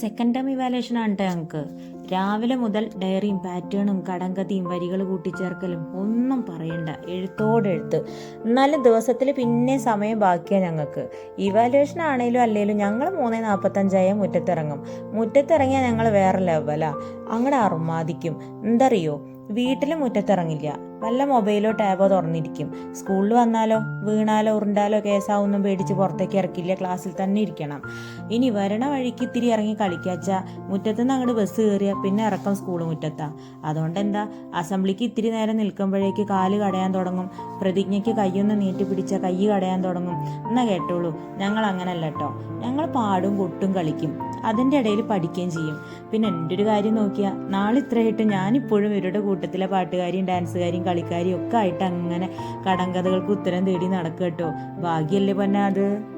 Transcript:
Second term evaluation ആണ് ഞങ്ങൾക്ക് രാവിലെ മുതൽ ഡയറിയും പാറ്റേണും കടങ്കഥയും വരികൾ കൂട്ടിച്ചേർക്കലും ഒന്നും പറയണ്ട. എഴുത്തോടെഴുത്ത്. എന്നാലും ദിവസത്തിൽ പിന്നെ സമയം ബാക്കിയാണ് ഞങ്ങൾക്ക് ഇവാലുവേഷൻ ആണേലും അല്ലേലും ഞങ്ങൾ മൂന്നേ നാൽപ്പത്തഞ്ചായ മുറ്റത്തിറങ്ങും. മുറ്റത്തിറങ്ങിയാൽ ഞങ്ങൾ വേറെ ലെവലാ അങ്ങടെ അറുമാദിക്കും എന്തറിയോ? വീട്ടിലും മുറ്റത്തിറങ്ങില്ല. വല്ല മൊബൈലോ ടാബോ തുറന്നിരിക്കും. സ്കൂളിൽ വന്നാലോ വീണാലോ ഉരുണ്ടാലോ കേസാവൊന്നും പേടിച്ച് പുറത്തേക്ക് ഇറക്കില്ല ക്ലാസ്സിൽ തന്നെ ഇരിക്കണം. ഇനി വരണ വഴിക്ക് ഇത്തിരി ഇറങ്ങി കളിക്കാച്ച മുറ്റത്തുനിന്ന് അങ്ങോട്ട് ബസ് കയറിയ പിന്നെ ഇറക്കം സ്കൂൾ മുറ്റത്താ. അതുകൊണ്ട് എന്താ അസംബ്ലിക്ക് ഇത്തിരി നേരം നിൽക്കുമ്പോഴേക്ക് കാൽ കടയാൻ തുടങ്ങും പ്രതിജ്ഞയ്ക്ക് കൈയൊന്ന് നീട്ടി പിടിച്ച കൈ കടയാൻ തുടങ്ങും. എന്നാ കേട്ടോളൂ ഞങ്ങൾ അങ്ങനല്ല കേട്ടോ ഞങ്ങൾ പാടും കൊട്ടും കളിക്കും. അതിന്റെ ഇടയിൽ പഠിക്കുകയും ചെയ്യും. പിന്നെ എന്റെ ഒരു കാര്യം നോക്കിയാൽ നാളെ ഇത്രയായിട്ട് ഞാനിപ്പോഴും ഇവരുടെ കൂട്ടത്തിലെ പാട്ടുകാരിയും ഡാൻസുകാരിയും കളിക്കാരിയും ഒക്കെ ആയിട്ട് അങ്ങനെ കടങ്കഥകൾക്ക് ഉത്തരം തേടി നടക്കുക കേട്ടോ. ഭാഗ്യല്ലേ പൊന്നെ അത്?